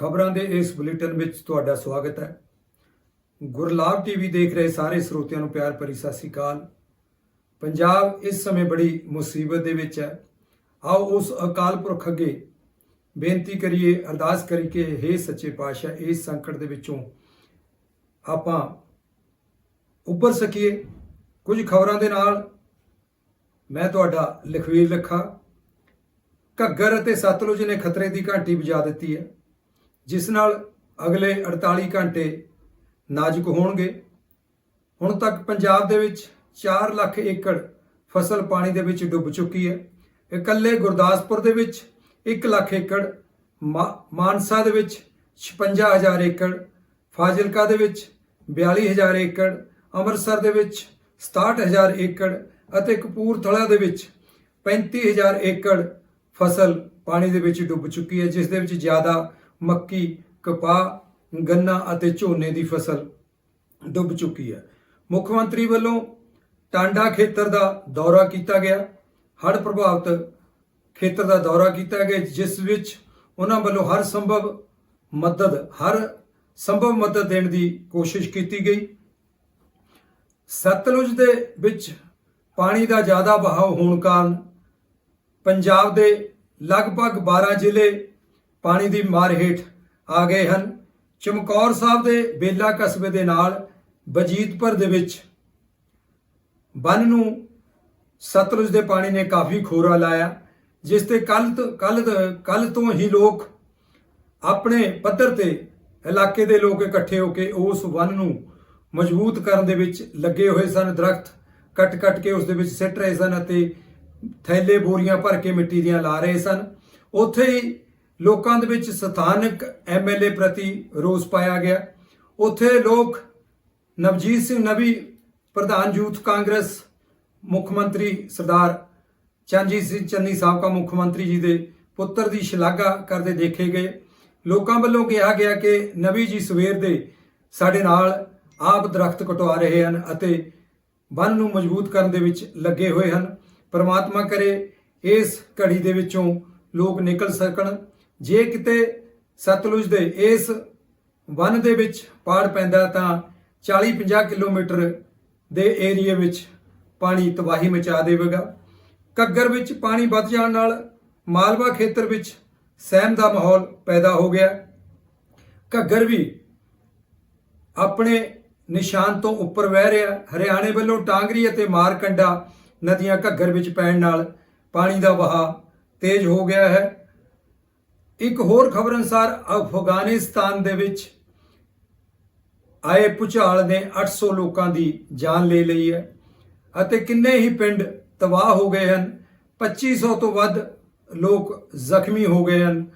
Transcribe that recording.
ਖਬਰਾਂ ਦੇ ਇਸ ਬੁਲੇਟਿਨ ਵਿੱਚ ਤੁਹਾਡਾ ਸਵਾਗਤ ਹੈ। ਗੁਰਲਾਬ ਟੀਵੀ ਦੇਖ ਰਹੇ ਸਾਰੇ ਸਰੋਤਿਆਂ ਨੂੰ ਪਿਆਰ ਭਰੀ ਸਤਿ ਸ੍ਰੀ ਅਕਾਲ। ਪੰਜਾਬ ਇਸ ਸਮੇਂ ਬੜੀ ਮੁਸੀਬਤ ਦੇ ਵਿੱਚ ਹੈ। ਆਓ ਉਸ ਅਕਾਲ ਪੁਰਖ ਅੱਗੇ ਬੇਨਤੀ ਕਰੀਏ, ਅਰਦਾਸ ਕਰੀਏ ਕਿ हे ਸੱਚੇ ਪਾਤਸ਼ਾਹ, ਇਸ ਸੰਕਟ ਦੇ ਵਿੱਚੋਂ ਆਪਾਂ ਉੱਪਰ ਸਕੀਏ। ਕੁਝ ਖਬਰਾਂ ਦੇ ਨਾਲ ਮੈਂ ਤੁਹਾਡਾ ਲਖਵੀਰ ਲੱਖਾ, ਘੱਗਰ ਅਤੇ ਸਤਲੁਜ ਨੇ ਖਤਰੇ ਦੀ ਘੰਟੀ ਵਜਾ ਦਿੱਤੀ ਹੈ। ਜਿਸ ਨਾਲ ਅਗਲੇ 48 ਘੰਟੇ ਨਾਜ਼ੁਕ ਹੋਣਗੇ। ਹੁਣ ਤੱਕ ਪੰਜਾਬ ਦੇ ਵਿੱਚ 4 ਲੱਖ ਏਕੜ ਫਸਲ ਪਾਣੀ ਦੇ ਵਿੱਚ ਡੁੱਬ ਚੁੱਕੀ ਹੈ। ਇਕੱਲੇ ਗੁਰਦਾਸਪੁਰ ਦੇ ਵਿੱਚ 1 ਲੱਖ ਏਕੜ, ਮਾ- ਮਾਨਸਾ ਦੇ ਵਿੱਚ 56000 ਏਕੜ, ਫਾਜ਼ਿਲਕਾ ਦੇ ਵਿੱਚ 42000 ਏਕੜ, ਅੰਮ੍ਰਿਤਸਰ ਦੇ ਵਿੱਚ 67000 ਏਕੜ ਅਤੇ ਕਪੂਰਥਲਾ ਦੇ ਵਿੱਚ 35000 ਏਕੜ ਫਸਲ ਪਾਣੀ ਦੇ ਵਿੱਚ ਡੁੱਬ ਚੁੱਕੀ ਹੈ, ਜਿਸ ਦੇ ਵਿੱਚ ਜ਼ਿਆਦਾ ਮੱਕੀ, ਕਪਾਹ, ਗੰਨਾ ਅਤੇ ਝੋਨੇ ਦੀ ਫਸਲ ਡੁੱਬ ਚੁੱਕੀ ਹੈ। ਮੁੱਖ ਮੰਤਰੀ ਵੱਲੋਂ ਟਾਂਡਾ ਖੇਤਰ ਦਾ ਦੌਰਾ ਕੀਤਾ ਗਿਆ। ਹੜ੍ਹ ਪ੍ਰਭਾਵਿਤ ਖੇਤਰ ਦਾ ਦੌਰਾ ਕੀਤਾ ਗਿਆ, ਜਿਸ ਵਿੱਚ ਉਹਨਾਂ ਵੱਲੋਂ ਹਰ ਸੰਭਵ ਮਦਦ, ਹਰ ਸੰਭਵ ਮਦਦ ਦੇਣ ਦੀ ਕੋਸ਼ਿਸ਼ ਕੀਤੀ ਗਈ। ਸਤਲੁਜ ਦੇ ਵਿੱਚ ਪਾਣੀ ਦਾ ਜ਼ਿਆਦਾ ਵਹਾਅ ਹੋਣ ਕਾਰਨ ਪੰਜਾਬ ਦੇ ਲਗਭਗ 12 ਜ਼ਿਲ੍ਹੇ ਪਾਣੀ ਦੀ ਮਾਰ ਹੇਠ ਆ ਗਏ ਹਨ। ਚਮਕੌਰ ਸਾਹਿਬ ਦੇ ਬੇਲਾ ਕਸਬੇ ਦੇ ਨਾਲ ਬਜੀਤਪੁਰ ਦੇ ਵਿੱਚ ਬੰਨ ਨੂੰ ਸਤਲੁਜ ਦੇ ਪਾਣੀ ਨੇ ਕਾਫੀ ਖੋਰਾ ਲਾਇਆ, ਜਿਸ ਤੇ ਕੱਲ ਕੱਲ ਕੱਲ ਤੋਂ ਹੀ ਲੋਕ ਆਪਣੇ ਪੱਧਰ ਤੇ ਇਲਾਕੇ ਦੇ ਲੋਕ ਇਕੱਠੇ ਹੋ ਕੇ ਉਸ ਬੰਨ ਨੂੰ ਮਜ਼ਬੂਤ ਕਰਨ ਦੇ ਵਿੱਚ ਲੱਗੇ ਹੋਏ ਸਨ। ਦਰਖਤ ਕੱਟ-ਕੱਟ ਕੇ ਉਸ ਦੇ ਵਿੱਚ ਸਿੱਟ ਰਹੇ ਸਨ ਅਤੇ ਥੈਲੇ ਬੋਰੀਆਂ ਭਰ ਕੇ ਮਿੱਟੀ ਦੀਆਂ ਲਾ ਰਹੇ ਸਨ। ਉੱਥੇ ਹੀ ਲੋਕਾਂ ਦੇ ਵਿੱਚ ਸਥਾਨਕ ਐਮਐਲਏ ਪ੍ਰਤੀ ਰੋਸ ਪਾਇਆ ਗਿਆ। ਉੱਥੇ ਲੋਕ ਨਵਜੀਤ ਸਿੰਘ ਨਵੀ, ਪ੍ਰਧਾਨ ਯੂਥ ਕਾਂਗਰਸ ਮੁੱਖ ਮੰਤਰੀ ਸਰਦਾਰ ਚਰਨਜੀਤ ਸਿੰਘ ਚੰਨੀ ਸਾਬਕਾ ਮੁੱਖ ਮੰਤਰੀ ਜੀ ਦੇ ਪੁੱਤਰ ਦੀ ਸ਼ਲਾਘਾ ਕਰਦੇ ਦੇਖੇ ਗਏ। ਲੋਕਾਂ ਵੱਲੋਂ ਕਿਹਾ ਗਿਆ ਕਿ ਨਵੀ ਜੀ ਸਵੇਰ ਦੇ ਸਾਡੇ ਨਾਲ ਆਪ ਦਰਖਤ ਕਟਵਾ ਰਹੇ ਹਨ ਅਤੇ ਬੰਨ ਨੂੰ ਮਜ਼ਬੂਤ ਕਰਨ ਦੇ ਵਿੱਚ ਲੱਗੇ ਹੋਏ ਹਨ। ਪਰਮਾਤਮਾ ਕਰੇ ਇਸ ਘੜੀ ਦੇ ਵਿੱਚੋਂ ਲੋਕ ਨਿਕਲ ਸਕਣ। ਜੇ ਕਿਤੇ ਸਤਲੁਜ ਦੇ ਇਸ ਵਨ ਦੇ ਵਿੱਚ ਪਾੜ ਪੈਂਦਾ ਤਾਂ 40-50 ਕਿਲੋਮੀਟਰ ਦੇ ਏਰੀਏ ਵਿੱਚ ਪਾਣੀ ਤਬਾਹੀ ਮਚਾ ਦੇਵੇਗਾ। ਘੱਗਰ ਵਿੱਚ ਪਾਣੀ ਵੱਧ ਜਾਣ ਨਾਲ ਮਾਲਵਾ ਖੇਤਰ ਵਿੱਚ ਸਹਿਮ ਦਾ ਮਾਹੌਲ ਪੈਦਾ ਹੋ ਗਿਆ। ਘੱਗਰ ਵੀ ਆਪਣੇ ਨਿਸ਼ਾਨ ਤੋਂ ਉੱਪਰ ਵਹਿ ਰਿਹਾ ਹਰਿਆਣੇ ਵੱਲੋਂ ਟਾਂਗਰੀ ਅਤੇ ਮਾਰਕੰਡਾ ਨਦੀਆਂ ਘੱਗਰ ਵਿੱਚ ਪੈਣ ਨਾਲ ਪਾਣੀ ਦਾ ਵਹਾਅ ਤੇਜ਼ ਹੋ ਗਿਆ ਹੈ। ਇੱਕ ਹੋਰ ਖਬਰ ਅਨੁਸਾਰ ਅਫਗਾਨਿਸਤਾਨ ਦੇ ਵਿੱਚ ਆਏ ਭੁਚਾਲ ਨੇ 800 ਲੋਕਾਂ ਦੀ ਜਾਨ ਲੈ ਲਈ ਹੈ ਅਤੇ ਕਿੰਨੇ ਹੀ ਪਿੰਡ ਤਬਾਹ ਹੋ ਗਏ ਹਨ। 2500 ਤੋਂ ਵੱਧ ਲੋਕ ਜ਼ਖਮੀ ਹੋ ਗਏ ਹਨ।